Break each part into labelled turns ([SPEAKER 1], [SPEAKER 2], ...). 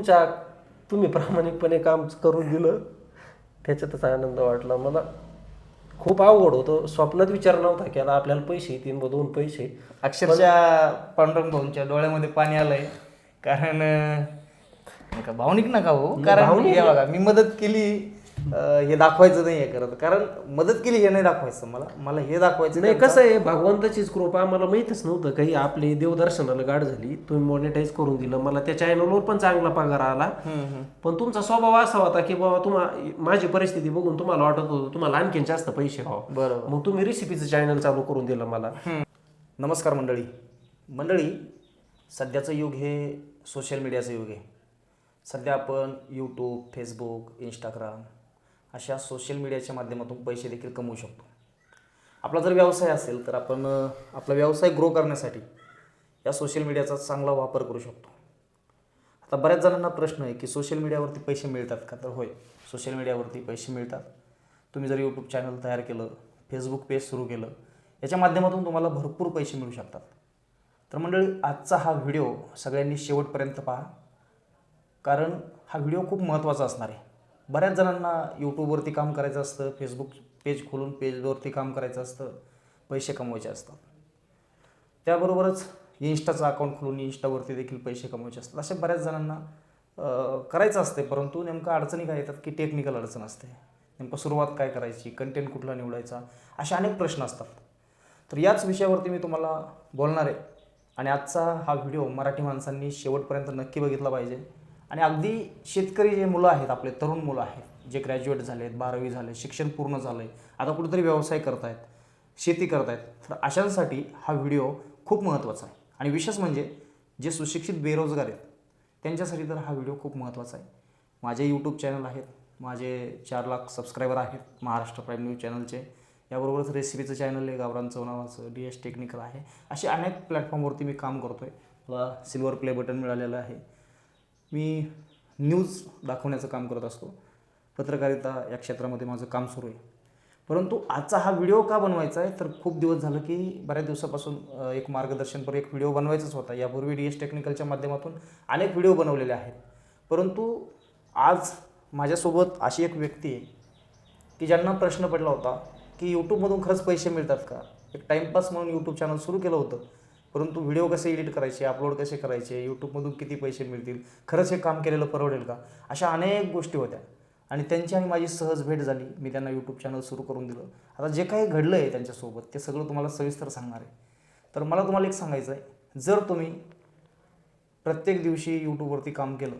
[SPEAKER 1] तुमच्या तुम्ही प्रामाणिकपणे काम करून दिलं त्याच्यातच आनंद वाटला मला. खूप अवघड होतं. स्वप्नात विचार नव्हता केला. आपल्याला पैसे येतील ब दोन पैसे.
[SPEAKER 2] अक्षरशः पांडुरंग भाऊंच्या डोळ्यामध्ये पाणी आलंय. कारण भावनिक नका हो. कारण हे बघा मी मदत केली. हे दाखवायचं नाही आहे करत कारण मदत केली हे नाही दाखवायचं मला. मला हे दाखवायचं
[SPEAKER 1] नाही कसं आहे भगवंताचीच कृपा आम्हाला माहीतच नव्हतं. काही आपली देवदर्शनाला गाठ झाली तुम्ही मॉनिटाईज करून दिलं. मला त्या चॅनलवर पण चांगला पगार आला. पण तुमचा स्वभाव असा होता की बाबा तुम्हा माझी परिस्थिती बघून तुम्हाला वाटत होतं तुम्हाला आणखीन जास्त पैसे व्हावं.
[SPEAKER 2] बरोबर.
[SPEAKER 1] मग तुम्ही रेसिपीचं चॅनल चालू करून दिलं मला.
[SPEAKER 2] नमस्कार मंडळी. मंडळी सध्याचं युग हे सोशल मीडियाचं युग आहे. सध्या आपण यूट्यूब फेसबुक इंस्टाग्राम अशा सोशल मीडियाच्या माध्यमातून पैसे देखील कमवू शकतो. आपला जर व्यवसाय असेल तर आपण आपला व्यवसाय ग्रो करण्यासाठी या सोशल मीडियाचा चांगला वापर करू शकतो. आता बऱ्याच जणांना प्रश्न आहे की सोशल मीडियावरती पैसे मिळतात का? तर होय सोशल मीडियावरती पैसे मिळतात. तुम्ही जर यूट्यूब चॅनल तयार केलं फेसबुक पेज सुरू केलं याच्या माध्यमातून तुम्हाला भरपूर पैसे मिळू शकतात. तर मंडळी आजचा हा व्हिडिओ सगळ्यांनी शेवटपर्यंत पहा. कारण हा व्हिडिओ खूप महत्त्वाचा असणार आहे. बऱ्याच जणांना यूट्यूबवरती काम करायचं असतं फेसबुक पेज खोलून पेजवरती काम करायचं असतं पैसे कमवायचे असतात. त्याबरोबरच इन्स्टाचं अकाउंट खोलून इन्स्टावरती देखील पैसे कमवायचे असतात. अशा बऱ्याच जणांना करायचं असते परंतु नेमकं अडचणी काय येतात की टेक्निकल अडचण असते. नेमकं सुरुवात काय करायची कंटेंट कुठला निवडायचा असे अनेक प्रश्न असतात. तर याच विषयावरती मी तुम्हाला बोलणार आहे. आणि आजचा हा व्हिडिओ मराठी माणसांनी शेवटपर्यंत नक्की बघितला पाहिजे. आणि अगदी शेतकरी जे मुलं आहेत आपले तरुण मुलं आहेत जे ग्रॅज्युएट झाले आहेत बारावी झाले शिक्षण पूर्ण झालं आहे आता कुठेतरी व्यवसाय करतायत शेती करतायत तर अशांसाठी हा व्हिडिओ खूप महत्त्वाचा आहे. आणि विशेष म्हणजे जे सुशिक्षित बेरोजगार आहेत त्यांच्यासाठी तर हा व्हिडिओ खूप महत्त्वाचा आहे. माझे यूट्यूब चॅनल आहेत माझे चार लाख सबस्क्रायबर आहेत महाराष्ट्र प्राईम न्यूज चॅनलचे याबरोबरच रेसिपीचं चॅनल आहे गावरान चौनावाचं डी एस टेक्निकल आहे. असे अनेक प्लॅटफॉर्मवरती मी काम करतो आहे मला सिल्वर प्ले बटन मिळालेलं आहे. मी न्यूज दाखवण्याचं काम करत असतो. पत्रकारिता या क्षेत्रामध्ये माझं काम सुरू आहे. परंतु आजचा हा व्हिडिओ का बनवायचा आहे? तर खूप दिवस झालं की बऱ्याच दिवसापासून एक मार्गदर्शनपर एक व्हिडिओ बनवायचाच होता. यापूर्वी डी एस टेक्निकलच्या माध्यमातून अनेक व्हिडिओ बनवलेले आहेत. परंतु आज माझ्यासोबत अशी एक व्यक्ती आहे की ज्यांना प्रश्न पडला होता की यूट्यूबमधून खरंच पैसे मिळतात का? एक टाईमपास म्हणून यूट्यूब चॅनल सुरू केलं होतं. परंतु व्हिडिओ कसे एडिट करायचे अपलोड कसे करायचे यूट्यूबमधून किती पैसे मिळतील खरंच हे काम केलेलं परवडेल का? अशा अनेक गोष्टी होत्या. आणि त्यांची आणि माझी सहज भेट झाली. मी त्यांना यूट्यूब चॅनल सुरू करून दिलं. आता जे काही घडलं आहे त्यांच्यासोबत ते सगळं तुम्हाला सविस्तर सांगणार आहे. तर मला तुम्हाला एक सांगायचं आहे. जर तुम्ही प्रत्येक दिवशी यूट्यूबवरती काम केलं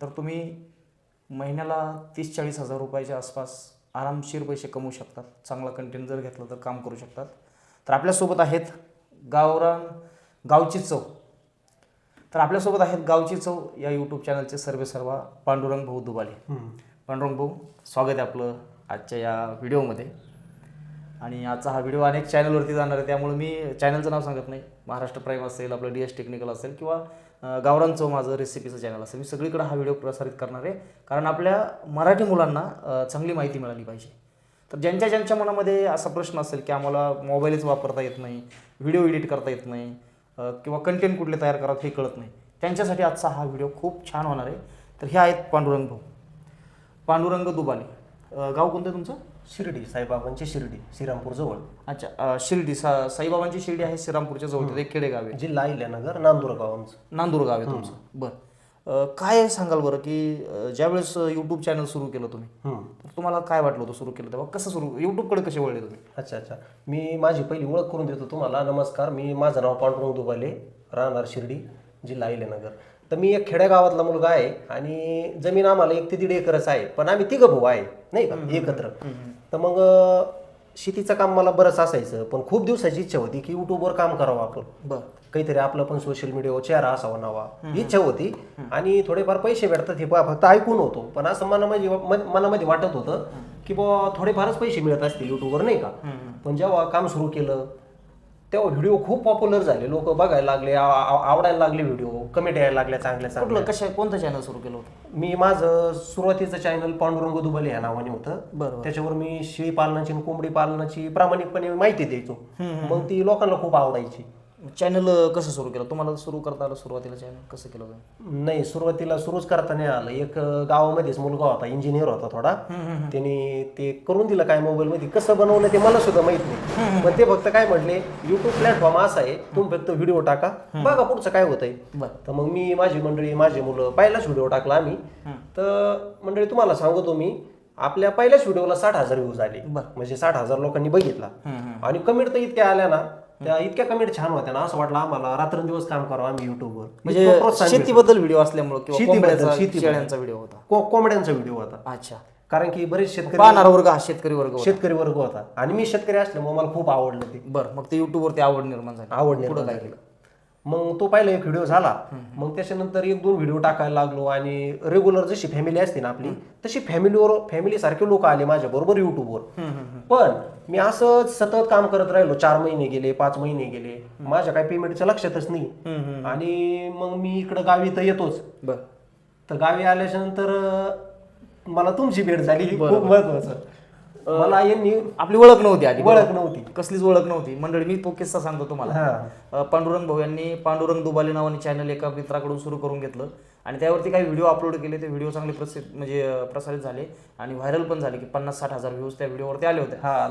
[SPEAKER 2] तर तुम्ही महिन्याला तीस चाळीस हजार रुपयाच्या आसपास आरामशीर पैसे कमवू शकतात. चांगला कंटेंट जर घेतलं तर काम करू शकतात. तर आपल्यासोबत आहेत गावरान गावची चव. तर आपल्यासोबत आहेत गावची चव या यूट्यूब चॅनलचे सर्वे सर्वा पांडुरंग भाऊ दुबाले. पांडुरंग भाऊ स्वागत आहे आपलं आजच्या या व्हिडिओमध्ये आणि आजचा हा व्हिडिओ अनेक चॅनलवरती जाणार आहे त्यामुळे मी चॅनलचं नाव सांगत नाही. महाराष्ट्र प्राईम असेल आपलं डी एस टेक्निकल असेल किंवा चव माझं रेसिपीचं चॅनल असेल. मी सगळीकडे हा व्हिडिओ प्रसारित करणार आहे. कारण आपल्या मराठी मुलांना चांगली माहिती मिळाली पाहिजे. तर ज्यांच्या ज्यांच्या मनामध्ये असा प्रश्न असेल की आम्हाला मोबाईलच वापरता येत नाही व्हिडिओ एडिट करता येत नाही किंवा कंटेंट कुठले तयार करावं हे कळत नाही. त्यांच्यासाठी आजचा हा व्हिडिओ खूप छान होणार आहे. तर हे आहेत पांडुरंग भाऊ. पांडुरंग दुबाले. अं, गाव कोणतं आहे तुमचं?
[SPEAKER 1] शिर्डी साईबाबांची शिर्डी श्रीरामपूर जवळ.
[SPEAKER 2] अच्छा शिर्डी. सा साईबाबांची शिर्डी आहे श्रीरामपूरच्या जवळ. तिथे एक खेडेगाव आहे.
[SPEAKER 1] जिल्हा अहिल्यानगर नांदूर गाव आमचं.
[SPEAKER 2] नांदूर गाव आहे तुमचं. बरं. काय सांगाल बरं की ज्यावेळेस यूट्यूब चॅनल सुरू केलं तुम्ही. तर तुम्हाला काय वाटलं होतं सुरू केलं तेव्हा? कसं सुरू यूट्यूबकडे कसे वळले तुम्ही?
[SPEAKER 1] अच्छा अच्छा. मी माझी पहिली ओळख करून देतो तुम्हाला. नमस्कार मी माझं नाव पांडुरंग दुबाले राहणार शिर्डी जिल्हा अहिल्यानगर तर मी एक खेडेगावातला मुलगा आहे आणि जमीन आम्हाला एक ते दीड एकरच आहे पण आम्ही तिघं भाऊ आहे नाही का? एकत्र. तर मग शेतीचं काम मला बरंच असायचं पण खूप दिवसाची इच्छा होती की युट्यूबवर काम करावं आपण
[SPEAKER 2] बरं.
[SPEAKER 1] काहीतरी आपलं पण सोशल मीडियावर चेहरा असावा नावा. इच्छा होती. आणि थोडेफार पैसे भेटतात हे फक्त ऐकून होतो. पण असं मनामध्ये मन- मनामध्ये वाटत होतं की बुवा थोडेफारच पैसे मिळत असतील युट्यूबवर नाही का? पण जेव्हा काम सुरू केलं तेव्हा व्हिडिओ खूप पॉप्युलर झाले. लोक बघायला लागले आवडायला लागले व्हिडिओ कमेंट यायला लागल्या चांगल्या चांगल्या.
[SPEAKER 2] कशा कोणतं चॅनल सुरू केलं होतं?
[SPEAKER 1] मी माझं सुरुवातीचं चॅनल पांडुरंग दुबले या नावाने होतं.
[SPEAKER 2] बरोबर.
[SPEAKER 1] त्याच्यावर मी शेळी पालनाची आणि कोंबडी पालनाची प्रामाणिकपणे माहिती द्यायचो. मग ती लोकांना खूप आवडायची.
[SPEAKER 2] चॅनल कसं सुरू केलं? तुम्हाला सुरू करता आलं सुरुवातीला चॅनल कसं केलं
[SPEAKER 1] नाही सुरुवातीला सुरूच करता नाही आलं. एक अं, गावामध्येच मुलगा होता इंजिनियर होता थोडा. त्याने ते करून दिलं काय मोबाईल मध्ये. कसं बनवलं ते मला सुद्धा माहीत नाही. पण ते फक्त काय म्हटले युट्यूब प्लॅटफॉर्म असा आहे तुम्ही फक्त व्हिडिओ टाका. बघा पुढचं काय होतंय.
[SPEAKER 2] बरं.
[SPEAKER 1] तर मग मी माझी मंडळी माझी मुलं पहिलाच व्हिडिओ टाकला आम्ही. तर मंडळी तुम्हाला सांगतो मी आपल्या पहिल्याच व्हिडिओला साठ हजार व्ह्यूज आले.
[SPEAKER 2] बरं.
[SPEAKER 1] म्हणजे साठ हजार लोकांनी बघितला. आणि कमेंट तर इतक्या आल्या ना त्या इतक्या कमेंट छान होत्या ना असं वाटलं आम्हाला रात्रंदिवस काम करावं आम्ही युट्यूबवर
[SPEAKER 2] म्हणजे शेतीबद्दल व्हिडिओ असल्यामुळे
[SPEAKER 1] शेतीबद्दल.
[SPEAKER 2] शेळ्यांचा व्हिडिओ होता.
[SPEAKER 1] कोंबड्यांचा व्हिडिओ होता.
[SPEAKER 2] अच्छा.
[SPEAKER 1] कारण की बरेच शेतकरी
[SPEAKER 2] वर्ग हा शेतकरी वर्ग होता.
[SPEAKER 1] शेतकरी वर्ग होता. आणि मी शेतकरी असल्यामुळे मला खूप आवडलं ते.
[SPEAKER 2] बरं मग ते YouTube वरती आवड निर्माण झाली.
[SPEAKER 1] आवड
[SPEAKER 2] पुढं
[SPEAKER 1] निर्माण.
[SPEAKER 2] केलं?
[SPEAKER 1] मग तो पहिला एक व्हिडिओ झाला. मग त्याच्यानंतर एक दोन व्हिडिओ टाकायला लागलो आणि रेग्युलर जशी फॅमिली असते ना आपली तशी फॅमिलीवर फॅमिली सारखे लोक आले माझ्या बरोबर युट्यूबवर पण मी असं सतत काम करत राहिलो. चार महिने गेले पाच महिने गेले. माझ्या काही पेमेंटच्या लक्षातच नाही. आणि मग मी इकडं गावी तर येतोच.
[SPEAKER 2] बरं.
[SPEAKER 1] तर गावी आल्याच्यानंतर मला तुमची भेट झाली. खूप महत्वाचं. मला यांनी
[SPEAKER 2] आपली ओळख नव्हती आधी
[SPEAKER 1] ओळख नव्हती.
[SPEAKER 2] कसलीच ओळख नव्हती. मंडळी मी तो किस्सा सांगतो तुम्हाला. पांडुरंग भाऊ यांनी पांडुरंग दुबाले नावाने चॅनल एका मित्राकडून सुरू करून घेतलं. आणि त्यावरती काही व्हिडिओ अपलोड केले ते व्हिडिओ चांगले प्रसिद्ध म्हणजे प्रसारित झाले आणि व्हायरल पण झाले की पन्नास साठ हजार व्ह्यूज त्या व्हिडिओवरती आले होते.
[SPEAKER 1] हा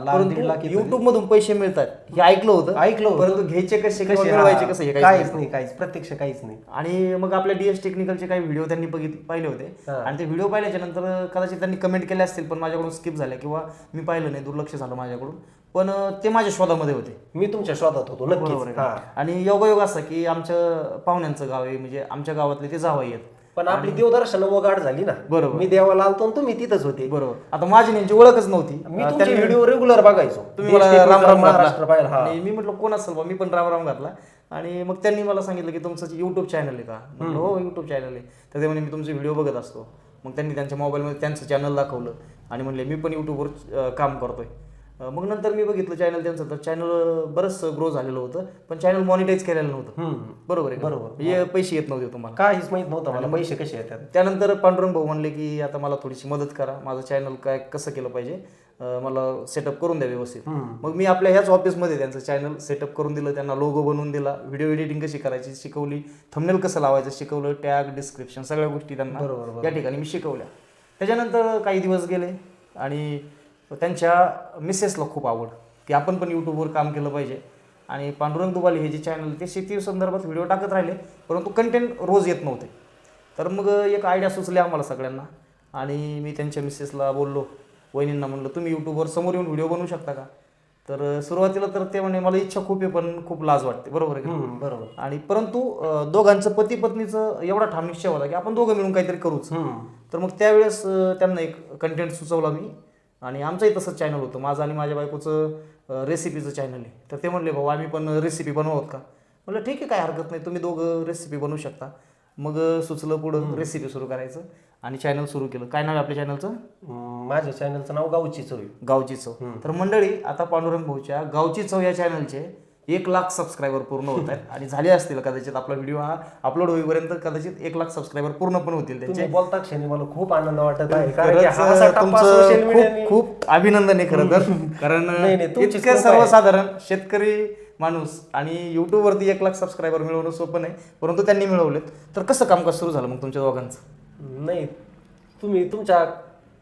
[SPEAKER 2] युट्यूब मधून पैसे मिळतात. हे ऐकलं होतं.
[SPEAKER 1] ऐकलं होतं.
[SPEAKER 2] परंतु घ्यायचे कसे
[SPEAKER 1] कसे?
[SPEAKER 2] मिळवायचे कसे काहीच
[SPEAKER 1] नाही काहीच. प्रत्यक्ष काहीच नाही.
[SPEAKER 2] आणि मग आपल्या डीएस टेक्निकलचे काही व्हिडिओ त्यांनी बघित पाहिले होते. आणि ते व्हिडिओ पाहिल्याच्या नंतर कदाचित त्यांनी कमेंट केले असतील पण माझ्याकडून स्किप झाल्या किंवा मी पाहिलं नाही दुर्लक्ष झालं माझ्याकडून. पण ते माझ्या शोधामध्ये होते.
[SPEAKER 1] मी तुमच्या शोधात होतो नक्कीच. हा.
[SPEAKER 2] आणि योगायोग असा की आमच्या पाहुण्यांचं गाव आहे म्हणजे आमच्या गावातले ते जावई आहेत.
[SPEAKER 1] पण आपली देवदर्शन वगाड झाली ना.
[SPEAKER 2] बरोबर.
[SPEAKER 1] मी देवाला आलतो आणि तुम्ही तिथंच होते.
[SPEAKER 2] बरोबर. आता माझी यांची ओळखच नव्हती.
[SPEAKER 1] मी
[SPEAKER 2] अं,
[SPEAKER 1] तुमचे व्हिडिओ रेग्युलर बघायचो.
[SPEAKER 2] तुम्ही मला
[SPEAKER 1] देश,
[SPEAKER 2] राम राम
[SPEAKER 1] महाराष्ट्र
[SPEAKER 2] घातला
[SPEAKER 1] पाहिलं हा.
[SPEAKER 2] आणि मी म्हटलं कोण असेल बा? मी पण राम राम घातला. आणि मग त्यांनी मला सांगितलं की तुमचं युट्यूब चॅनल आहे का? म्हटलं हो युट्यूब चॅनल आहे. तर ते म्हणे मी तुमचे व्हिडिओ बघत असतो. मग त्यांनी त्यांच्या मोबाईलमध्ये त्यांचं चॅनल दाखवलं. आणि म्हणले मी पण युट्यूबवर काम करतोय. मग नंतर मी बघितलं चॅनल त्यांचं तर चॅनल बरंच ग्रो झालेलं होतं पण चॅनल मॉनिटाईज केलेलं नव्हतं. बरोबर आहे
[SPEAKER 1] बरोबर.
[SPEAKER 2] बरोबर पैसे येत नव्हते तुम्हाला.
[SPEAKER 1] काहीच माहीत नव्हतं मला. पैसे कसे येतात?
[SPEAKER 2] त्यानंतर पांडुरंग भाऊ म्हणले की आता मला थोडीशी मदत करा. माझं चॅनल काय कसं केलं पाहिजे? मला सेटअप करून द्या व्यवस्थित. मग मी आपल्या ह्याच ऑफिसमध्ये त्यांचं चॅनल सेटअप करून दिलं. त्यांना लोगो बनवून दिला. व्हिडिओ एडिटिंग कशी करायची शिकवली. थंबनेल कसं लावायचं शिकवलं. टॅग डिस्क्रिप्शन सगळ्या गोष्टी त्यांना या ठिकाणी मी शिकवल्या. त्याच्यानंतर काही दिवस गेले आणि त्यांच्या मिसेसला खूप आवड. की आपण पण यूट्यूबवर काम केलं पाहिजे. आणि पांडुरंग दुबाले हे जे चॅनल ते शेती संदर्भात व्हिडिओ टाकत राहिले परंतु कंटेंट रोज येत नव्हते. तर मग एक आयडिया सुचली आम्हाला सगळ्यांना. आणि मी त्यांच्या मिसेसला बोललो वहिनींना म्हणलं तुम्ही यूट्यूबवर समोर येऊन व्हिडिओ बनवू शकता का? तर सुरुवातीला तर ते म्हणे मला इच्छा खूप आहे पण खूप लाज वाटते. बरोबर आहे
[SPEAKER 1] बरोबर.
[SPEAKER 2] आणि परंतु दोघांचं पती पत्नीचं एवढा ठाम निश्चय होता की आपण दोघं मिळून काहीतरी करूच. तर मग त्यावेळेस त्यांना एक कंटेंट सुचवला मी. आणि आमचंही तसंच चॅनल होतं. माझं आणि माझ्या बायकोचं रेसिपीचं चॅनल आहे. तर ते म्हणले भाऊ आम्ही पण रेसिपी बनवत का? म्हटलं ठीक आहे काय हरकत नाही. तुम्ही दोघं रेसिपी बनवू शकता. मग सुचलं पुढं रेसिपी सुरू करायचं आणि चॅनल सुरू केलं. काय नाव आहे आपल्या चॅनलचं
[SPEAKER 1] माझ्या चॅनलचं नाव गावची चोरी
[SPEAKER 2] गावची चव. तर मंडळी आता पांडुरंग भाऊच्या गावची चव या चॅनलचे एक लाख सबस्क्रायबर पूर्ण होत आहेत. आणि झाले असतील कदाचित आपला व्हिडिओ हा अपलोड होईपर्यंत कदाचित एक लाख सबस्क्रायबर पूर्ण पण होतील त्यांचे.
[SPEAKER 1] बोलता क्षणी मला खूप आनंद वाटत आहे. कारण की हा असा टप्पा
[SPEAKER 2] तुमचं
[SPEAKER 1] ने-
[SPEAKER 2] खूप खूप अभिनंदन आहे खरं तर. कारण
[SPEAKER 1] नाही, नाही, तुमचीच
[SPEAKER 2] इतकं
[SPEAKER 1] कृपा आहे.
[SPEAKER 2] सर्वसाधारण शेतकरी माणूस आणि YouTube वरती एक लाख सबस्क्रायबर मिळवणं सोपं नाही परंतु त्यांनी मिळवलेत. तर कसं कामकाज सुरू झालं मग तुमच्या दोघांचं?
[SPEAKER 1] नाही तुम्ही तुमच्या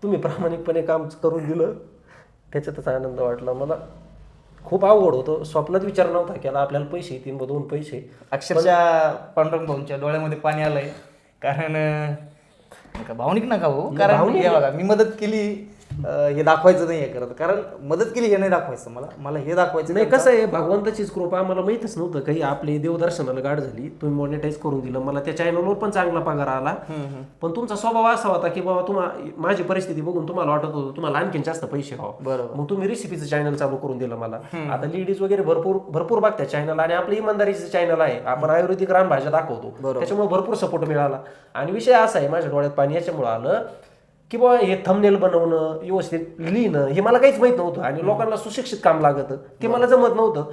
[SPEAKER 1] तुम्ही प्रामाणिकपणे काम करून दिलं. त्याच्यातच आनंद वाटला मला. खूप आवड होतो. स्वप्नात विचार नव्हता की आता आपल्याला पैसे येतील बा दोन पैसे
[SPEAKER 2] अक्षरशः पांडुरंग भाऊंच्या डोळ्यामध्ये पाणी आलंय. कारण भावनिक नका हो. कारण हे बघा मी मदत केली. हे दाखवायचं नाही करत कारण मदत केली हे नाही दाखवायचं मला. मला हे दाखवायचं
[SPEAKER 1] नाही कसं आहे भगवंताचीच कृपा आम्हाला माहितच नव्हतं. काही आपली देवदर्शनाला गाठ झाली तुम्ही मॉनिटाईज करून दिलं. मला त्या चॅनलवर पण चांगला पगार आला. पण तुमचा स्वभाव असा होता की बाबा तुम्हा माझी परिस्थिती बघून तुम्हाला वाटत होतं तुम्हाला आणखीन जास्त पैसे व्हावं
[SPEAKER 2] बरोबर.
[SPEAKER 1] मग तुम्ही रेसिपीचं चॅनल चालू करून दिलं मला. आता लेडीज वगैरे भरपूर भरपूर बघतात चॅनल आणि आपलं इमानदारीचं चॅनल आहे. आपण आयुर्वेदिक रानभाज्या दाखवतो. त्याच्यामुळे भरपूर सपोर्ट मिळाला. आणि विषय असा आहे माझ्या डोळ्यात पाणी याच्यामुळे आलं की बाबा हे थंबनेल बनवणं व्यवस्थित लिहिणं हे मला काहीच माहीत नव्हतं. आणि लोकांना सुशिक्षित काम लागतं. ते मला जमत नव्हतं.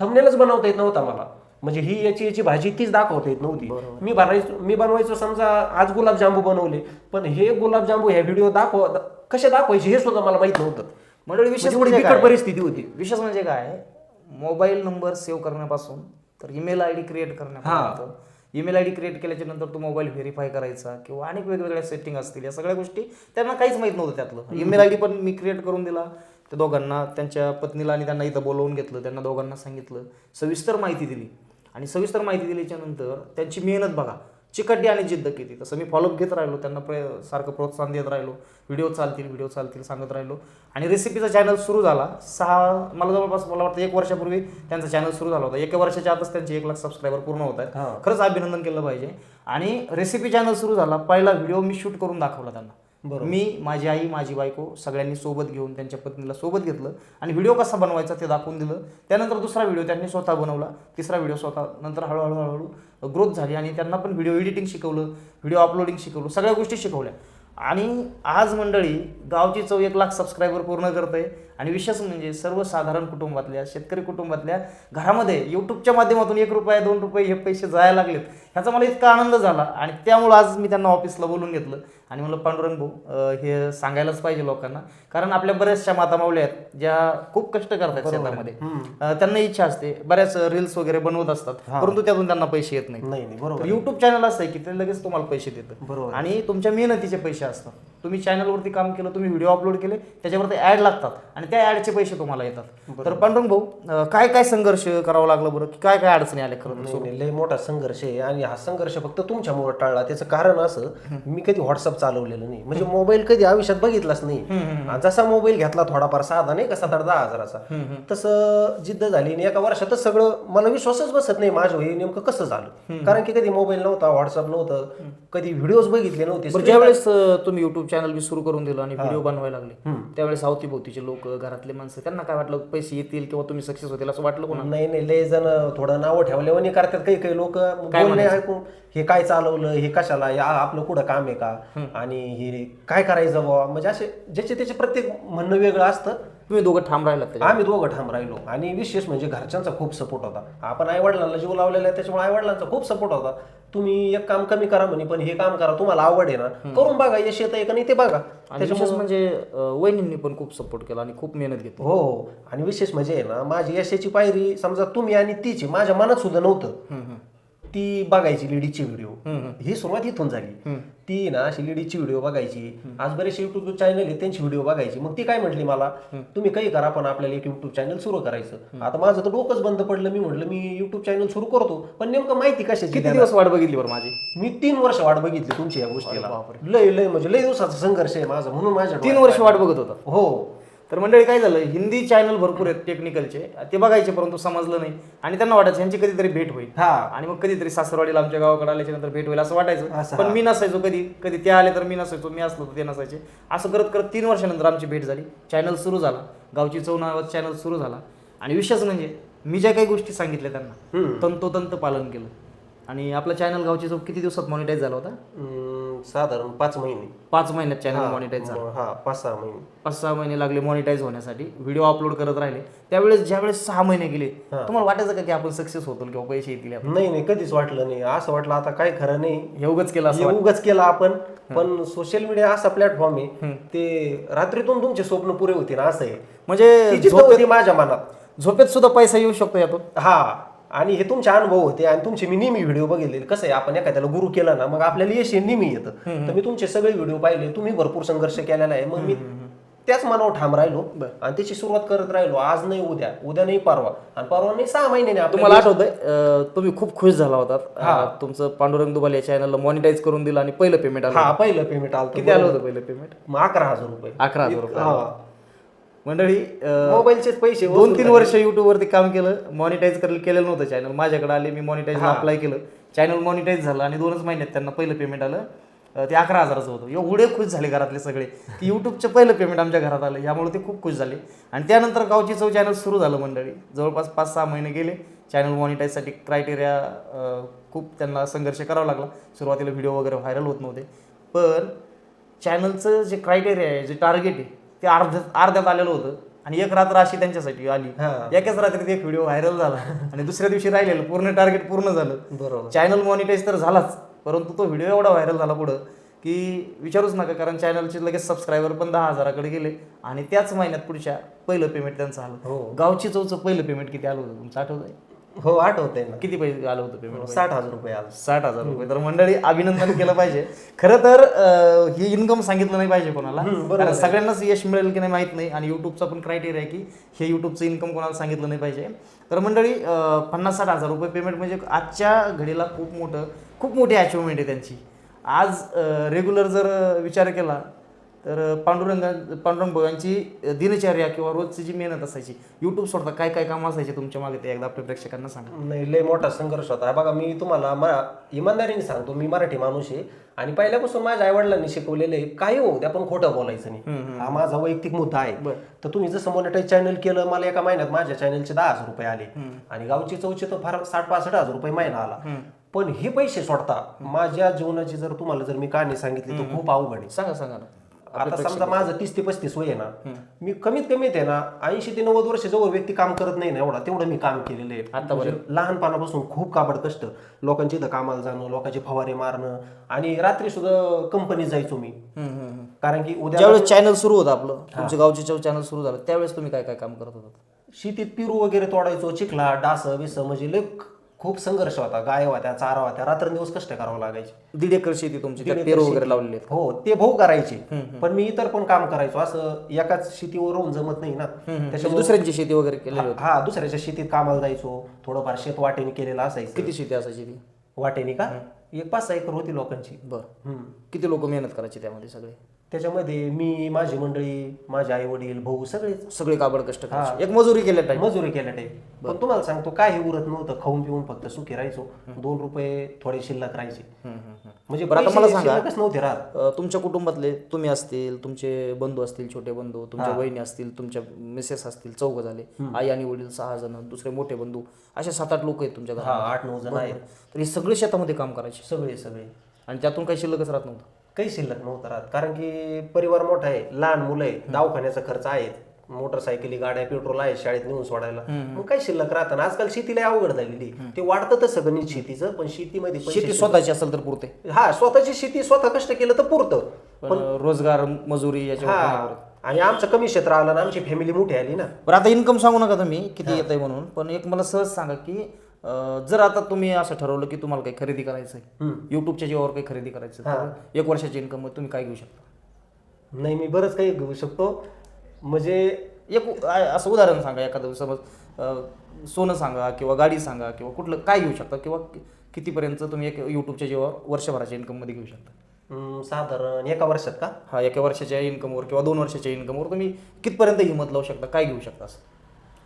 [SPEAKER 1] थंबनेलच बनवता येत नव्हता मला. म्हणजे ही याची याची भाजी तीच दाखवता येत नव्हती. मी बनवायचो मी बनवायचो समजा आज गुलाबजांबू बनवले. पण हे गुलाबजांबू हे व्हिडिओ दाखव कसे दाखवायचे हे सुद्धा मला माहीत नव्हतं.
[SPEAKER 2] मंडळी विशेष
[SPEAKER 1] म्हणजे
[SPEAKER 2] म्हणजे
[SPEAKER 1] बिकट? परिस्थिती होती.
[SPEAKER 2] विशेष म्हणजे काय? मोबाईल नंबर सेव्ह करण्यापासून तर ईमेल आय डी क्रिएट करण्यापर्यंत ईमेल आय डी क्रिएट केल्याच्यानंतर तो मोबाईल व्हेरीफाय करायचा किंवा अनेक वेगवेगळ्या सेटिंग असतील. या सगळ्या गोष्टी त्यांना काहीच माहीत नव्हतं त्यातलं. ईमेल आय डी पण मी क्रिएट करून दिला. त्या दोघांना त्यांच्या पत्नीला आणि त्यांना इथं बोलवून घेतलं. त्यांना दोघांना सांगितलं. सविस्तर माहिती दिली. आणि सविस्तर माहिती दिल्याच्या नंतर त्यांची मेहनत बघा. चिकटी आणि जिद्द केली. तसं मी फॉलोअप घेत राहिलो त्यांना प्र सारखं प्रोत्साहन देत राहिलो. व्हिडिओ चालतील व्हिडिओ चालतील सांगत राहिलो. आणि रेसिपीचा चॅनल सुरू झाला. सहा मला जवळपास मला वाटतं एक वर्षापूर्वी त्यांचा चॅनल सुरू झाला होता. एका वर्षाच्या आतच त्यांचे एक लाख सबस्क्रायबर पूर्ण होत आहेत. खरंच अभिनंदन केलं पाहिजे. आणि रेसिपी चॅनल सुरू झाला. पहिला व्हिडिओ मी शूट करून दाखवला त्यांना. मी माझी आई माझी बायको सगळ्यांनी सोबत घेऊन त्यांच्या पत्नीला सोबत घेतलं आणि व्हिडिओ कसा बनवायचा ते दाखवून दिलं. त्यानंतर दुसरा व्हिडिओ त्यांनी स्वतः बनवला. तिसरा व्हिडिओ स्वतः नंतर हळूहळू हळूहळू ग्रोथ झाली आणि त्यांना पण व्हिडिओ एडिटिंग शिकवलं व्हिडिओ अपलोडिंग शिकवलं सगळ्या गोष्टी शिकवल्या. आणि आज मंडळी गावची चव एक लाख सबस्क्रायबर पूर्ण करते आणि विशेष म्हणजे सर्वसाधारण कुटुंबातल्या शेतकरी कुटुंबातल्या घरामध्ये यूट्यूबच्या माध्यमातून एक रुपया दोन रुपये हे पैसे जायला लागलेत. ह्याचा मला इतका आनंद झाला आणि त्यामुळं आज मी त्यांना ऑफिसला बोलून घेतलं. आणि म्हणलं पांडुरंग भाऊ हे सांगायलाच पाहिजे लोकांना. कारण आपल्या बऱ्याचशा माता मावल्या आहेत ज्या खूप कष्ट करतात शेतामध्ये. त्यांना इच्छा असते. बऱ्याच रील्स वगैरे बनवत असतात. परंतु त्यातून त्यांना पैसे येत नाही
[SPEAKER 1] बरोबर
[SPEAKER 2] युट्यूब चॅनल असं आहे की ते लगेच तुम्हाला पैसे देतं.
[SPEAKER 1] बरोबर
[SPEAKER 2] आणि तुमच्या मेहनतीचे पैसे असतात. तुम्ही चॅनलवरती काम केलं तुम्ही व्हिडिओ अपलोड केले त्याच्यावरती ऍड लागतात. आणि त्या ऍडचे पैसे तुम्हाला येतात. तर पांडुरंग भाऊ काय काय संघर्ष करावा लागला बरं? की काय काय अडचणी आल्या खरं
[SPEAKER 1] लय मोठा संघर्ष आहे. आणि हा संघर्ष फक्त तुमच्यामुळे टाळला. त्याचं कारण असं मी कधी व्हॉट्सअप चालवलेलं नाही. म्हणजे मोबाईल कधी आयुष्यात बघितलाच नाही. जसा मोबाईल घेतला थोडाफार साधा नाही का सात आठ दहा हजाराचा. तसं जिद्द झाली आणि एका वर्षातच सगळं मला विश्वासच बसत नाही माझं हे नेमकं कसं झालं. कारण की कधी मोबाईल नव्हता व्हॉट्सअप नव्हतं कधी व्हिडिओज बघितले नव्हते.
[SPEAKER 2] ज्यावेळेस तुम्ही युट्यूब चॅनल बी सुरू करून दिलं आणि व्हिडिओ बनवायला लागले त्यावेळेस अवतीभोवतीचे लोक घरातले माणसं त्यांना काय वाटलं पैसे येतील किंवा तुम्ही सक्सेस होतील असं वाटलं कोणा
[SPEAKER 1] नाही नाही लय जण थोडं नावं ठेवल्यावानी करतात. काही काही लोक ऐकून हे काय चालवलं हे कशाला आपलं कुठं काम आहे का? आणि हे काय करायचं बाबा म्हणजे असे ज्याचे त्याचे प्रत्येक म्हणणं वेगळं असतं.
[SPEAKER 2] तुम्ही दोघं ठाम त्याच्यात.
[SPEAKER 1] आम्ही दोघं ठाम राहिलो. आणि विशेष म्हणजे घरच्यांचा खूप सपोर्ट होता. आपण आई वडिलांना जीव लावलेला आहे त्याच्यामुळे आई वडिलांचा खूप सपोर्ट होता. तुम्ही एक काम कमी करा म्हणे पण हे काम करा तुम्हाला आवड आहे ना करून बघा यश येतं आहे का नाही ते बघा.
[SPEAKER 2] विशेष म्हणजे वहिनींनी पण खूप सपोर्ट केला आणि खूप मेहनत घेतली.
[SPEAKER 1] हो हो. आणि विशेष म्हणजे आहे ना माझी यशाची पायरी समजा तुम्ही आणि तीची माझ्या मनात सुद्धा नव्हतं. ती बघायची लेडीची व्हिडिओ ही सुरुवात इथून झाली. ती ना अशी लेडीची व्हिडिओ बघायची. आज बरेचसे युट्यूब चॅनल आहे त्यांची व्हिडिओ बघायची. मग ती काय म्हटली मला? तुम्ही काही करा पण आपल्याला एक युट्यूब चॅनल सुरू करायचं. आता माझं तर डोकंच बंद पडलं. मी म्हटलं मी युट्यूब चॅनल सुरू करतो. पण नेमकं माहिती कशाची
[SPEAKER 2] किती? दिवस वाट बघितली बरं माझी?
[SPEAKER 1] मी तीन वर्ष वाट बघितली तुमच्या या गोष्टीला. लय लय म्हणजे लय दिवसाचा संघर्ष आहे माझा म्हणून माझ्या
[SPEAKER 2] तीन वर्ष वाट बघत होता.
[SPEAKER 1] हो.
[SPEAKER 2] तर मंडळी काय झालं? हिंदी चॅनल भरपूर आहेत टेक्निकलचे ते बघायचे परंतु समजलं नाही. आणि त्यांना वाटायचं यांची कधीतरी भेट होईल.
[SPEAKER 1] हा.
[SPEAKER 2] आणि मग कधीतरी सासरवाडीला आमच्या गावाकडे आल्याच्यानंतर भेट होईल असं वाटायचं.
[SPEAKER 1] असं,
[SPEAKER 2] पण मी नसायचो कधी. कधी ते आले तर मी नसायचो मी असलो तर ते नसायचे. असं करत करत तीन वर्षानंतर आमची भेट झाली. चॅनल सुरू झाला. गावची चव नावाचं चॅनल सुरू झाला. आणि विशेष म्हणजे मी ज्या काही गोष्टी सांगितल्या त्यांना तंतोतंत पालन केलं. आणि आपला चॅनल गावची चव किती दिवसात मॉनिटाईज झाला होता?
[SPEAKER 1] साधारण पाच महिने.
[SPEAKER 2] पाच महिन्यात चॅनल मॉनिटाईज झाला.
[SPEAKER 1] हा पाच सहा महिने.
[SPEAKER 2] पाच सहा महिने लागले मॉनिटाईज होण्यासाठी. व्हिडिओ अपलोड करत राहिले. त्यावेळेस ज्यावेळेस सहा महिने गेले तुम्हाला वाटायचं का की आपण सक्सेस होतो किंवा पैसे येतील यात?
[SPEAKER 1] नाही नाही कधीच वाटलं नाही. असं वाटलं आता काय खरं नाही.
[SPEAKER 2] हे उगच केलं
[SPEAKER 1] हे उगाच केलं आपण. पण सोशल मीडिया असा प्लॅटफॉर्म आहे. ते रात्रीतून तुमचे स्वप्न पुरे होते ना असं आहे.
[SPEAKER 2] म्हणजे
[SPEAKER 1] ती जिद्द होती माझ्या मनात.
[SPEAKER 2] झोपेत सुद्धा पैसा येऊ शकतो यातून.
[SPEAKER 1] हा. आणि हे तुमचे अनुभव होते आणि तुमचे मी नेहमी व्हिडिओ बघितले कसं आहे आपण एखाद्याला गुरु केला ना मग आपल्याला यश हे नेहमी येतं. तर मी तुमचे सगळे व्हिडिओ पाहिले तुम्ही भरपूर संघर्ष केलेला आहे. मग मी त्याच मनावर ठाम राहिलो आणि त्याची सुरुवात करत राहिलो. आज नाही उद्या. उद्या नाही परवा. आणि परवा नाही सहा महिन्याने
[SPEAKER 2] तुम्हाला आठवतंय तुम्ही खूप खुश झाला होता तुमचं पांडुरंग दुबाल या चॅनलला मॉनिटाईज करून दिलं आणि पहिलं पेमेंट आलं.
[SPEAKER 1] हा पहिलं पेमेंट आलं
[SPEAKER 2] किती आलं होतं पहिलं पेमेंट
[SPEAKER 1] मग अकरा हजार रुपये.
[SPEAKER 2] अकरा हजार रुपये मंडळी
[SPEAKER 1] मोबाईलचेच पैसे
[SPEAKER 2] दोन तीन वर्ष युट्यूब वरती काम केलं मॉनिटाईज केलेलं नव्हतं चॅनल माझ्याकडे आले मी मॉनिटाईज अप्लाय केलं. चॅनल मॉनिटाईज झालं आणि दोनच महिन्यात त्यांना पहिलं पेमेंट आलं. ते अकरा हजाराचं होतं. एवढे खुश झाले घरातले सगळे. की युट्यूबचं पहिलं पेमेंट आमच्या घरात आलं. यामुळे ते खूप खुश झाले. आणि त्यानंतर गावची चव चॅनल सुरू झालं मंडळी. जवळपास पाच सहा महिने गेले. चॅनल मॉनिटाईजसाठी क्रायटेरिया खूप त्यांना संघर्ष करावा लागला. सुरुवातीला व्हिडिओ वगैरे व्हायरल होत नव्हते. पण चॅनलचं जे क्रायटेरिया आहे जे टार्गेट आहे ते अर्ध्यात अर्ध्यात आलेलं होतं आणि एक रात्र अशी त्यांच्यासाठी आली.
[SPEAKER 1] हा.
[SPEAKER 2] एकाच रात्रीत एक व्हिडिओ व्हायरल झाला. आणि दुसऱ्या दिवशी राहिलेलं पूर्ण टार्गेट पूर्ण झालं.
[SPEAKER 1] बरोबर.
[SPEAKER 2] चॅनल मॉनिटाईज तर झालाच परंतु तो व्हिडिओ एवढा व्हायरल झाला पुढं की विचारूच नका कारण चॅनलचे लगेच सबस्क्रायबर पण दहा हजाराकडे गेले आणि त्याच महिन्यात पुढच्या पहिलं पेमेंट त्यांचं
[SPEAKER 1] हो.
[SPEAKER 2] आलं गावची चौचं पहिलं पेमेंट किती आलं होतं तुमचं आठवत आहे
[SPEAKER 1] हो आठवतंय ना.
[SPEAKER 2] किती पैसे आलं होतं पेमेंट
[SPEAKER 1] साठ हजार रुपये आलं.
[SPEAKER 2] साठ हजार रुपये. तर मंडळी अभिनंदन केलं पाहिजे. खरं तर अं, ही इन्कम सांगितलं नाही पाहिजे कोणाला. कारण सगळ्यांनाच यश मिळेल की नाही माहीत नाही. आणि युट्यूबचा पण क्रायटेरिया आहे की हे युट्यूबचं इन्कम कोणाला सांगितलं नाही पाहिजे. तर मंडळी अं, पन्नास साठ हजार रुपये पेमेंट म्हणजे आजच्या घडीला खूप मोठं खूप मोठी अचिव्हमेंट आहे त्यांची. आज रेग्युलर जर विचार केला तर पांडुरंग पांडुरंग यांची दिनचर्या किंवा रोजची जी मेहनत असायची युट्यूब सोडता काय काय काम असायचे तुमच्या मागे ते एकदा आपल्या प्रेक्षकांना सांगा.
[SPEAKER 1] नाही लय मोठा संघर्ष होता. बघा मी तुम्हाला म- इमानदारीने सांगतो मी मराठी माणूस आहे आणि पहिल्यापासून माझ्या आई वडिलांनी शिकवलेले काही होऊ द्या पण खोटं बोलायचं नाही. हा माझा वैयक्तिक मुद्दा आहे. तर तुम्ही जसं मॉनिटाईज चॅनल केलं मला एका महिन्यात माझ्या चॅनलचे दहा हजार रुपये आले. आणि गावची चौची तर फार साठ पासष्ट हजार रुपये महिना आला. पण हे पैसे सोडता माझ्या जीवनाची जर तुम्हाला जर मी कहाणी सांगितली तर खूप अवघड आहे.
[SPEAKER 2] सांगा सांगा
[SPEAKER 1] आता समजा माझं तीस ते पस्तीस वय आहे ना मी कमीत कमीत आहे ना ऐंशी ते नव्वद वर्ष जवळ व्यक्ती काम करत नाही ना एवढा तेवढं मी काम केलेलं आहे. म्हणजे लहानपणापासून खूप काबड कष्ट लोकांची इथं कामाला जाणं लोकांचे फवारे मारणं आणि रात्री सुद्धा कंपनीत जायचो मी. कारण की उद्या
[SPEAKER 2] ज्यावेळेस चॅनल सुरू होतं आपलं तुमच्या गावचे चॅनल सुरू झालं त्यावेळेस तुम्ही काय काय काम करत होता
[SPEAKER 1] शेतीत पिरू वगैरे तोडायचो चिखला डास विस म्हणजे लय खूप संघर्ष होता गाय होत्या चारा होत्या रात्रंदिवस कष्ट करावं लागायचे.
[SPEAKER 2] दीड एकर शेती तुमची त्यात पेरू वगैरे लावलेले आहेत.
[SPEAKER 1] हो ते भाऊ करायचे. पण मी इतर पण काम करायचो. असं एकाच शेतीवर राहून जमत नाही ना.
[SPEAKER 2] म्हणजे दुसऱ्यांची शेती वगैरे केलेली होती?
[SPEAKER 1] हा दुसऱ्याच्या शेतीत कामाला जायचो. थोडंफार शेत वाटेने केलेलं असायचं.
[SPEAKER 2] किती शेती असायची ती?
[SPEAKER 1] वाटेने का? एक पाच सहा एकर होती लोकांची.
[SPEAKER 2] बरं.
[SPEAKER 1] हम्म.
[SPEAKER 2] किती लोक मेहनत करायची त्यामध्ये सगळे?
[SPEAKER 1] त्याच्यामध्ये मी माझी मंडळी माझे आई वडील भाऊ सगळेच
[SPEAKER 2] सगळे काबड कष्ट करायचे. एक मजुरी केल्या टाईप
[SPEAKER 1] मजुरी केल्या टाईप पण तुम्हाला सांगतो काही उरत नव्हतं. खाऊन पिऊन फक्त सुखी राहायचो. दोन रुपये थोडे शिल्लक राहायचे. म्हणजे
[SPEAKER 2] बरं, आता
[SPEAKER 1] पैसे
[SPEAKER 2] मला सांगा.
[SPEAKER 1] शिल्लकच नव्हते राहत.
[SPEAKER 2] अं, तुमच्या कुटुंबातले तुम्ही असतील तुमचे बंधू असतील छोटे बंधू तुमच्या बहिणी असतील तुमच्या मिसेस असतील चौघ झाले आई आणि वडील सहा जण दुसरे मोठे बंधू असे सात आठ लोक आहेत तुमच्या
[SPEAKER 1] हा
[SPEAKER 2] घरात
[SPEAKER 1] आठ नऊ जण आहेत.
[SPEAKER 2] तर हे सगळे शेतामध्ये काम करायचे?
[SPEAKER 1] सगळे सगळे.
[SPEAKER 2] आणि त्यातून काही शिल्लकच राहत नव्हतं?
[SPEAKER 1] काही शिल्लक नव्हतं राहत. कारण की परिवार मोठा आहे लहान मुलं आहे दवाखान्याचा खर्च आहे मोटरसायकली गाड्या पेट्रोल आहे शाळेत नेऊन सोडायला. मग काय शिल्लक राहतं आजकाल शेतीला अवघड झालेली. ते वाढतं तसं गणित शेतीचं पण शेतीमध्ये
[SPEAKER 2] शेती स्वतःची असेल तर पुरते.
[SPEAKER 1] हा स्वतःची शेती स्वतः कष्ट केलं तर पुरतं.
[SPEAKER 2] पण रोजगार मजुरी करत.
[SPEAKER 1] आणि आमचं कमी क्षेत्र आलं ना आमची फॅमिली मोठी आली ना.
[SPEAKER 2] बरं आता इन्कम सांगू नका तुम्ही किती येत आहे म्हणून. पण एक मला सहज सांगा की जर आता तुम्ही असं ठरवलं की तुम्हाला काही खरेदी करायचं आहे युट्यूबच्या जीवावर काही खरेदी करायचं आहे, तर एक वर्षाची इन्कम तुम्ही काय घेऊ शकता?
[SPEAKER 1] नाही मी बरंच काही घेऊ शकतो. म्हणजे
[SPEAKER 2] एक असं उदाहरण सांगा एखादं समज सोनं सांगा किंवा गाडी सांगा किंवा कुठलं काय घेऊ शकता किंवा कितीपर्यंत तुम्ही एक युट्यूबच्या जीवावर वर्षभराच्या इन्कममध्ये घेऊ शकता?
[SPEAKER 1] साधारण एका वर्षात का?
[SPEAKER 2] हा एका वर्षाच्या इन्कमवर किंवा दोन वर्षाच्या इन्कमवर तुम्ही कितपर्यंत हिंमत लावू शकता? काय घेऊ शकता असं?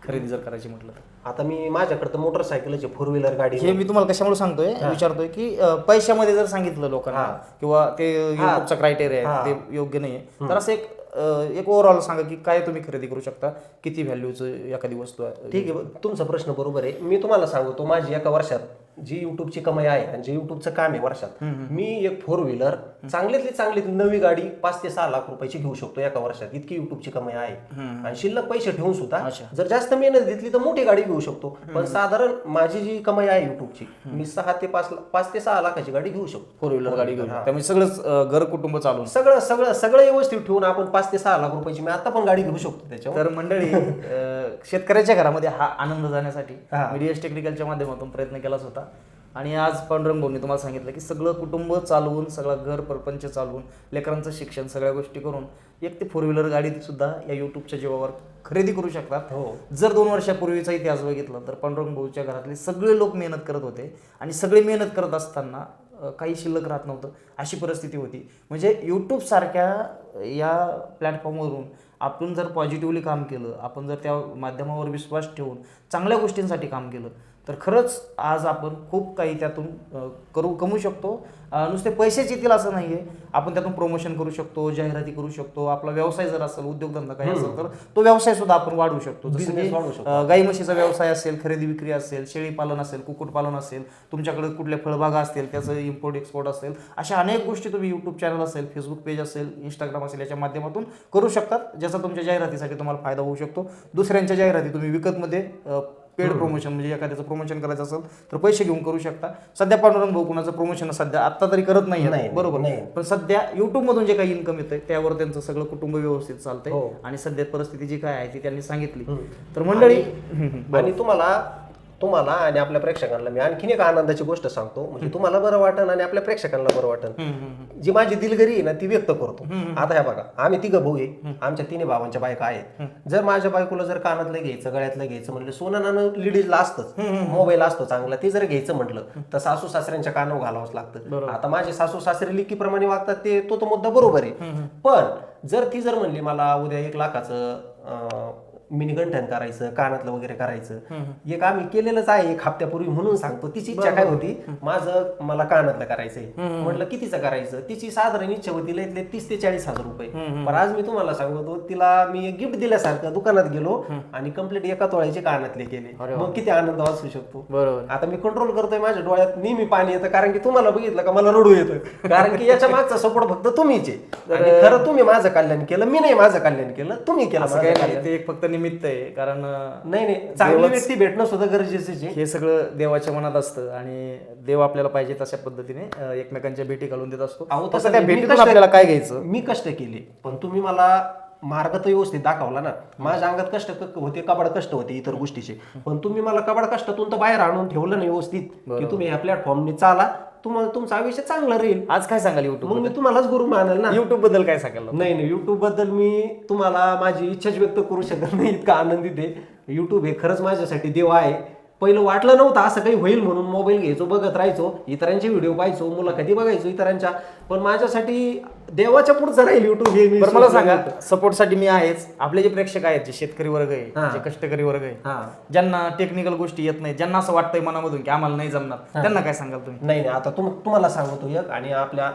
[SPEAKER 2] खरेदी जर करायची म्हटलं तर?
[SPEAKER 1] आता मी माझ्याकडे तर मोटरसायकलची फोर व्हीलर गाडी
[SPEAKER 2] हे मी तुम्हाला कशामुळे सांगतोय? विचारतोय की पैशामध्ये जर सांगितलं लोकांना किंवा ते युट्यूबचा क्रायटेरिया आहे ते योग्य नाही तर असं एक एक ओव्हरऑल सांगा की काय तुम्ही खरेदी करू शकता? किती व्हॅल्यूचं एखादी वस्तू आहे?
[SPEAKER 1] ठीक आहे तुमचा प्रश्न बरोबर आहे. मी तुम्हाला सांगतो माझी एका वर्षात जी युट्यूबची कमाई आहे आणि जे युट्यूबचं काम आहे वर्षात मी एक फोर व्हीलर चांगल्यातली चांगली नवी गाडी पाच ते सहा लाख रुपयाची घेऊ शकतो एका वर्षात. इतकी युट्यूबची कमाई आहे. आणि शिल्लक पैसे ठेवून सुद्धा जर जास्त मेहनत घेतली तर मोठी गाडी घेऊ शकतो. पण साधारण माझी जी कमाई आहे युट्यूबची मी सहा ते पाच पाच ते सहा लाखाची गाडी घेऊ शकतो.
[SPEAKER 2] फोर व्हीलर गाडी घेऊन त्यामुळे सगळंच अं, घर कुटुंब चालून
[SPEAKER 1] सगळं सगळं सगळं व्यवस्थित ठेवून आपण पाच ते सहा लाख रुपयाची मी आता पण गाडी घेऊ शकतो त्याच्यावर.
[SPEAKER 2] तर मंडळी शेतकऱ्याच्या घरामध्ये हा आनंद जाण्यासाठी. मीडियस टेक्निकलच्या माध्यमातून प्रयत्न केलाच होता. आणि आज पांडुरंग भाऊंनी तुम्हाला सांगितलं की सगळं कुटुंब चालवून सगळं घर परपंच चालवून लेकरांचं शिक्षण सगळ्या गोष्टी करून एक ते फोर व्हीलर गाडी सुद्धा या युट्यूबच्या जीवावर खरेदी करू शकतात.
[SPEAKER 1] हो.
[SPEAKER 2] जर दोन वर्षापूर्वीचा इतिहास बघितला तर पांडुरंग भाऊच्या घरातले सगळे लोक मेहनत करत होते आणि सगळे मेहनत करत असताना काही शिल्लक राहत नव्हतं अशी परिस्थिती होती. म्हणजे यूट्यूब सारख्या या प्लॅटफॉर्मवरून आपण जर पॉझिटिव्हली काम केलं आपण जर त्या माध्यमावर विश्वास ठेवून चांगल्या गोष्टींसाठी काम केलं तर खरंच आज आपण खूप काही त्यातून करू कमवू शकतो. नुसते पैसेच येतील असं नाही आहे आपण त्यातून प्रमोशन करू शकतो जाहिराती करू शकतो. आपला व्यवसाय जर असेल उद्योगधंदा काही असेल तर तो व्यवसाय सुद्धा आपण वाढवू शकतो. जसं की गाई म्हशीचा व्यवसाय असेल खरेदी विक्री असेल शेळी पालन असेल कुक्कुटपालन असेल तुमच्याकडे कुठल्या फळबागा असतील त्याचं इम्पोर्ट एक्सपोर्ट असेल अशा अनेक गोष्टी तुम्ही यूट्यूब चॅनल असेल फेसबुक पेज असेल इंस्टाग्राम असेल याच्या माध्यमातून करू शकतात ज्याचा तुमच्या जाहिरातीसाठी तुम्हाला फायदा होऊ शकतो. दुसऱ्यांच्या जाहिराती तुम्ही विकतमध्ये पेड प्रमोशन म्हणजे एखाद्याचं प्रमोशन करायचं असेल तर पैसे घेऊन करू शकता. सध्या पांडुरंग भाऊ कुणाचं प्रमोशन सध्या आता तरी करत नाही बरोबर.
[SPEAKER 1] नाही.
[SPEAKER 2] पण सध्या युट्यूब मधून जे काही इन्कम येतंय त्यावर त्यांचं सगळं कुटुंब व्यवस्थित चालतंय.
[SPEAKER 1] हो.
[SPEAKER 2] आणि सध्या परिस्थिती जी काय आहे ती त्यांनी सांगितली. तर मंडळी.
[SPEAKER 1] आणि तुम्हाला तुम्हाला आणि आपल्या प्रेक्षकांना मी आणखीन एक आनंदाची गोष्ट सांगतो. म्हणजे तुम्हाला बरं वाटन आणि आपल्या प्रेक्षकांना बरं वाटन जी माझी दिलगिरी आहे ना ती व्यक्त करतो. आता ह्या बघा आम्ही तिघं भाऊ आहे. आमच्या तिन्ही भावांच्या बायका आहेत. जर माझ्या बायकोला जर कानातलं घ्यायचं गळ्यातलं घ्यायचं म्हणलं सोनं नाणं लेडीजला असतंच. मोबाईल असतो चांगला ते जर घ्यायचं म्हटलं तर सासू सासऱ्यांच्या कानावर घालावंच लागतं. आता माझे सासू सासरे लिकीप्रमाणे वागतात ते तो तो मुद्दा बरोबर आहे. पण जर ती जर म्हणली मला उद्या एक लाखाचं मिनी गंठन करायचं कानातलं वगैरे करायचं. एक आम्ही केलेलंच आहे एक हप्त्यापूर्वी म्हणून सांगतो. तिची इच्छा काय होती? माझं मला कानातलं करायचंय. म्हटलं कितीचं करायचं? तिची साधारण इच्छा होती लयतले तीस ते चाळीस हजार रुपये. पण आज मी तुम्हाला सांगतो तिला मी एक गिफ्ट दिल्यासारखं दुकानात गेलो आणि कंप्लीट एका तोळ्याचे कानातले केले. मग किती आनंद वाचू शकतो.
[SPEAKER 2] बरोबर.
[SPEAKER 1] आता मी कंट्रोल करतोय माझ्या डोळ्यात नेहमी पाणी येतं कारण की तुम्हाला बघितलं का मला रडू येतं. कारण की याच्या मागचा सपोर्ट फक्त तुम्हीच. आहे खरं तुम्ही माझं कल्याण केलं मी नाही माझं कल्याण केलं तुम्ही केलं
[SPEAKER 2] असं एक फक्त निमित्त आहे कारण
[SPEAKER 1] नाही नाही चांगली व्यक्ती भेटणं सुद्धा गरजेचं आहे.
[SPEAKER 2] हे सगळं देवाच्या मनात असतं आणि देव आपल्याला पाहिजे तशा पद्धतीने अं, एकमेकांच्या भेटी घालून देत असतो.
[SPEAKER 1] अहो, तसं
[SPEAKER 2] त्या
[SPEAKER 1] नाही. मी
[SPEAKER 2] भेटीतून
[SPEAKER 1] कष्ट-
[SPEAKER 2] आपल्याला काय घ्यायचं?
[SPEAKER 1] मी कष्ट केले पण तुम्ही मला मार्ग तर व्यवस्थित दाखवला ना. माझ्या अंगात कष्ट क- होते कबाड कष्ट होते इतर गोष्टीचे. पण तुम्ही मला कबाड कष्टातून तर बाहेर आणून ठेवलं नाही व्यवस्थित की तुम्ही ह्या प्लॅटफॉर्मने चाला तुम्हाला तुमचं आयुष्य चांगलं राहील.
[SPEAKER 2] आज काय सांगाल युट्यूब
[SPEAKER 1] मग मी तुम्हालाच गुरु मानेल ना.
[SPEAKER 2] युट्यूबबद्दल काय सांगाल
[SPEAKER 1] नाही नाही युट्यूबबद्दल मी तुम्हाला माझी इच्छाच व्यक्त करू शकत नाही इतका आनंदित आहे. युट्यूब हे खरंच माझ्यासाठी देव आहे. पहिलं वाटलं नव्हतं असं काही होईल म्हणून मोबाईल घ्यायचो बघत राहायचो. इतरांचे व्हिडिओ पाहायचो मुलाखती बघायचो इतरांच्या. पण माझ्यासाठी देवाच्या पुढचं राहील युट्यूब हे मी
[SPEAKER 2] बरं मला सांगा. सपोर्टसाठी मी आहेच. आपले जे प्रेक्षक आहेत जे शेतकरी वर्ग आहे
[SPEAKER 1] हा.
[SPEAKER 2] जे कष्टकरी वर्ग आहे
[SPEAKER 1] हा.
[SPEAKER 2] ज्यांना टेक्निकल गोष्टी येत नाही ज्यांना असं वाटतंय मनामधून की आम्हाला नाही जमणार त्यांना काय सांगाल तुम्ही?
[SPEAKER 1] नाही नाही आता तुम तुम्हाला सांगतो एक आणि आपल्या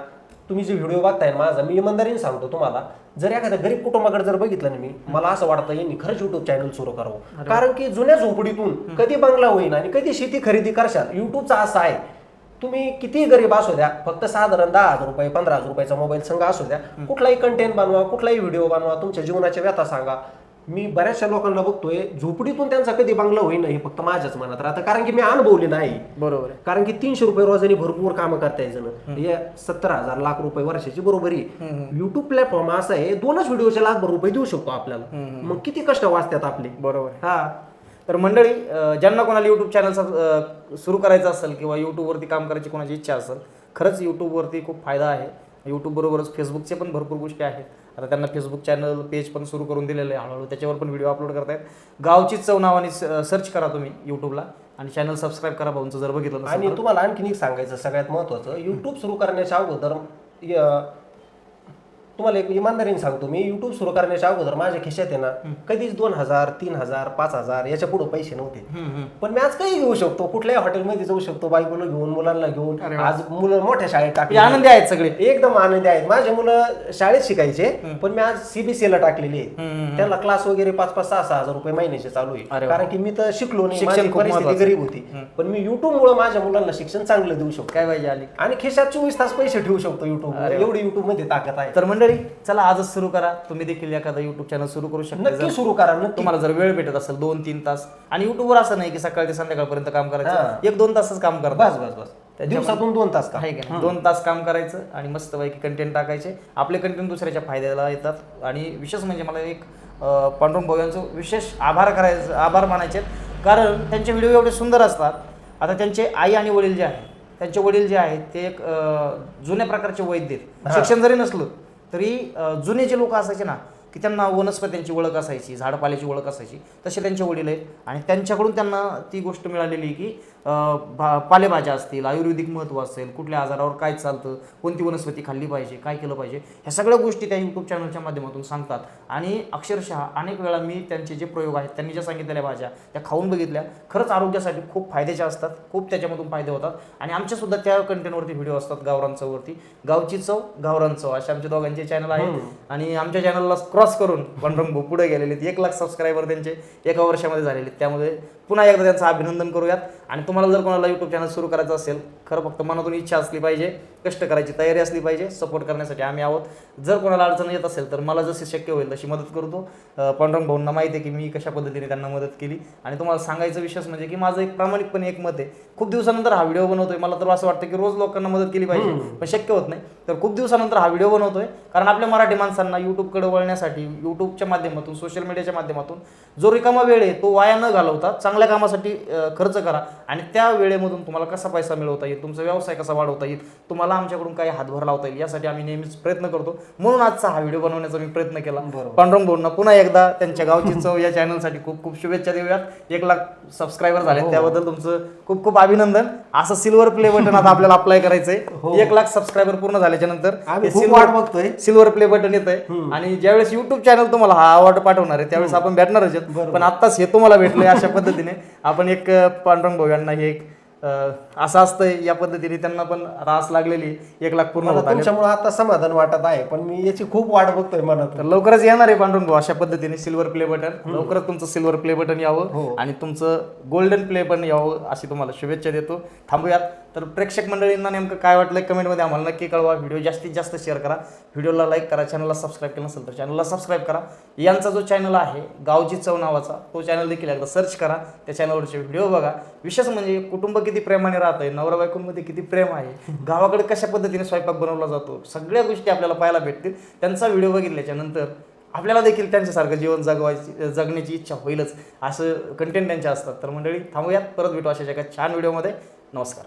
[SPEAKER 1] तुम्ही जे व्हिडिओ बघताय माझा मी इमानदारीने सांगतो तुम्हाला जर एखाद्या गरीब कुटुंबाकडे जर बघितलं ना मी मला असं वाटतं यांनी खरंच युट्यूब चॅनल सुरू करावं. कारण की जुन्या झोपडीतून कधी बंगला होईल आणि कधी शेती खरेदी करशाल युट्यूबचा असा आहे. तुम्ही किती गरीब असू द्या फक्त साधारण दहा हजार रुपये पंधरा हजार रुपयाचा मोबाईल संघ असू द्या कुठलाही कंटेंट बनवा कुठलाही व्हिडिओ बनवा तुमच्या जीवनाच्या व्यथा सांगा. मी बऱ्याचशा लोकांना बघतोय झोपडीतून त्यांचा कधी बंगला होईना हे फक्त माझ्याच मनात राहतं. कारण की मी अनुभवले नाही.
[SPEAKER 2] बरोबर आहे.
[SPEAKER 1] कारण की तीनशे रुपये रोजाने भरपूर कामं करता जण. हे सत्तर हजार लाख रुपये वर्षाची बरोबरी. युट्यूब प्लॅटफॉर्म असा आहे दोनच व्हिडिओचे लाखभर रुपये देऊ शकतो आपल्याला. मग किती कष्ट वाचतात आपले?
[SPEAKER 2] बरोबर आहे.
[SPEAKER 1] हा.
[SPEAKER 2] तर मंडळी अं, ज्यांना कोणाला युट्यूब चॅनल सुरू करायचं असेल किंवा युट्यूबवरती काम करायची कोणाची इच्छा असेल खरंच युट्यूबवरती खूप फायदा आहे. युट्यूब बरोबरच फेसबुकचे पण भरपूर गोष्टी आहेत. आता त्यांना फेसबुक चॅनल पेज पण सुरू करून दिलेलं आहे. हळूहळू त्याच्यावर पण व्हिडिओ अपलोड करतायत. गावची चव नावाने सर्च करा तुम्ही युट्यूबला आणि चॅनल सबस्क्राईब करा भाऊंचं जर बघितलं
[SPEAKER 1] आणि तुम्हाला आणखीन एक सांगायचं सगळ्यात महत्वाचं युट्यूब सुरू करण्याच्या अगोदर तुम्हाला एक इमानदारीने सांगतो मी युट्यूब सुरू करण्याच्या अगोदर माझ्या खिशात आहे ना कधीच दोन हजार तीन हजार पाच हजार याच्यापुढे पैसे नव्हते. पण मी आज काही घेऊ शकतो कुठल्याही हॉटेलमध्ये जाऊ शकतो बायकोला घेऊन मुलांना घेऊन आज मुलं मोठ्या शाळेत टाकली
[SPEAKER 2] आनंदी आहेत सगळे.
[SPEAKER 1] एकदम आनंदी आहेत. माझे मुलं शाळेत शिकायचे पण मी आज सीबीएसई ला टाकलेली आहे त्याला क्लास वगैरे पाच पाच सहा सहा हजार रुपये महिन्याचे चालू आहे. कारण की मी तर शिकलो नाही माझी परिस्थिती. गरीब होती. पण मी युट्यूब मुळे माझ्या मुलांना शिक्षण चांगलं देऊ शकतो.
[SPEAKER 2] काय पाहिजे आली?
[SPEAKER 1] आणि खिशात चोवीस तास पैसे ठेवू शकतो युट्यूब एवढी युट्यूबमध्ये ताकद आहे.
[SPEAKER 2] तर मंडळी चला आजच सुरू करा. तुम्ही देखील एखादं युट्यूब चॅनल सुरू करू शकता.
[SPEAKER 1] नक्की सुरू करा नक्की.
[SPEAKER 2] तुम्हाला जर वेळ भेटत असेल दोन तीन तास आणि युट्यूबवर असं नाही की सकाळ ते संध्याकाळपर्यंत काम करायचं एक दोन तासच काम करता.
[SPEAKER 1] बस बस बस. दिवसातून दोन तास का
[SPEAKER 2] आहे का नाही? दोन तास काम करायचं आणि मस्तपैकी कंटेंट टाकायचे. आपले कंटेंट दुसऱ्याच्या फायद्याला येतात. आणि विशेष म्हणजे मला एक अं, पांडुरंग भाऊ यांचं विशेष आभार करायचं आभार मानायचे आहेत. कारण त्यांचे व्हिडिओ एवढे सुंदर असतात. आता त्यांचे आई आणि वडील जे आहेत त्यांचे वडील जे आहेत ते एक अं, जुन्या प्रकारचे वैद्य आहेत. शिक्षण जरी नसलं तरी जुने जे लोक असायचे ना की त्यांना वनस्पत्यांची ओळख असायची झाडपाल्याची ओळख असायची तसे त्यांचे वडील आहेत. आणि त्यांच्याकडून त्यांना ती गोष्ट मिळालेली आहे की भा- पालेभाज्या असतील आयुर्वेदिक महत्त्व असेल कुठल्या आजारावर काय चालतं कोणती वनस्पती खाल्ली पाहिजे काय केलं पाहिजे ह्या सगळ्या गोष्टी त्या यूट्यूब चॅनलच्या माध्यमातून सांगतात. आणि अक्षरशः अनेक वेळा मी त्यांचे जे प्रयोग आहेत त्यांनी ज्या सांगितलेल्या भाज्या त्या खाऊन बघितल्या. खरंच आरोग्यासाठी खूप फायद्याच्या असतात खूप त्याच्यामधून फायदे होतात. आणि आमच्यासुद्धा त्या कंटेंटवरती व्हिडिओ असतात गावरान चववरती. गावची चव गावरान चव असे आमचे दोघांचे चॅनल आहेत. आणि आमच्या चॅनलला क्रॉस करून पांडुरंग भाऊ पुढे गेलेले आहेत. एक लाख सबस्क्रायबर त्यांचे एका वर्षामध्ये झालेले आहेत. त्यामध्ये पुन्हा एकदा त्यांचं अभिनंदन करूयात. आणि तुम्हाला जर कोणाला युट्यूब चॅनल सुरू करायचं असेल खरं फक्त मनातून इच्छा असली पाहिजे कष्ट करायची तयारी असली पाहिजे सपोर्ट करण्यासाठी आम्ही आहोत. जर कोणाला अडचण येत असेल तर मला जशी शक्य होईल तशी मदत करतो. पांडुरंग भाऊंना माहिती आहे की मी कशा पद्धतीने त्यांना मदत केली. आणि तुम्हाला सांगायचं विशेष म्हणजे की माझं एक प्रामाणिकपणे एक मत आहे. खूप दिवसानंतर हा व्हिडिओ बनवतोय. मला तर असं वाटतं की रोज लोकांना मदत केली पाहिजे पण शक्य होत नाही. तर खूप दिवसानंतर हा व्हिडिओ बनवतोय. कारण आपल्या मराठी माणसांना युट्यूबकडे वळण्यासाठी यूट्यूबच्या माध्यमातून सोशल मीडियाच्या माध्यमातून जो रिकामा वेळ आहे तो वाया न घालवता चांगल्या कामासाठी खर्च करा. आणि त्या वेळेमधून तुम्हाला कसा पैसा मिळवता येईल तुमचा व्यवसाय कसा वाढवता येईल तुम्हाला आमच्याकडून काही हातभार लावता येईल यासाठी आम्ही नेहमीच प्रयत्न करतो. म्हणून आजचा हा व्हिडिओ बनवण्याचा मी प्रयत्न केला. पांडुरंग भाऊंना पुन्हा एकदा त्यांच्या गावची चव या चॅनलसाठी खूप खूप शुभेच्छा देऊयात. एक लाख सबस्क्रायबर झाले त्याबद्दल तुमचं खूप खूप अभिनंदन. असं सिल्वर प्ले बटन आता आपल्याला अप्लाय करायचंय. एक लाख सबस्क्रायबर पूर्ण
[SPEAKER 1] झाल्याच्यानंतर वाट बघतोय.
[SPEAKER 2] सिल्वर प्ले बटन येत आहे आणि ज्यावेळेस युट्यूब चॅनल तुम्हाला हा अवॉर्ड पाठवणार आहे त्यावेळेस आपण भेटणारच पण आत्ताच हे तुम्हाला भेटलंय अशा पद्धतीने आपण एक पांडुरंग भाऊ यांना हे एक असं असतंय या पद्धतीने त्यांना पण रास लागलेली एक लाख पूर्ण होत आले
[SPEAKER 1] आता समाधान वाटत आहे पण मी याची खूप वाट बघतोय मनात
[SPEAKER 2] तर लवकरच येणार आहे पांडुरंग भाऊ अशा पद्धतीने सिल्वर प्ले बटन. लवकरच तुमचं सिल्वर प्ले बटन यावं आणि तुमचं गोल्डन प्ले पण यावं अशी तुम्हाला शुभेच्छा देतो. थांबूयात. तर प्रेक्षक मंडळींना नेमकं काय वाटलं कमेंटमध्ये आम्हाला नक्की कळवा. व्हिडिओ जास्तीत जास्त शेअर करा. व्हिडिओला लाईक करा चॅनलला सबस्क्राईब केलं नसेल तर चॅनलला सबस्क्राईब करा. यांचा जो चॅनल आहे गावची चव नावाचा तो चॅनल देखील एकदा सर्च करा. त्या चॅनलवरचे व्हिडिओ बघा. विशेष म्हणजे कुटुंब किती प्रेमाने राहत आहे नवरा बायकोंमध्ये किती प्रेम आहे गावाकडे कशा पद्धतीने स्वयंपाक बनवला जातो सगळ्या गोष्टी आपल्याला पाहायला भेटतील. त्यांचा व्हिडिओ बघितल्याच्या नंतर आपल्याला देखील त्यांच्यासारखं जीवन जगवायची जगण्याची इच्छा होईलच असं कंटेंट त्यांच्या असतात. तर मंडळी थांबूयात. परत भेटू अशा एका छान व्हिडिओमध्ये नमस्कार.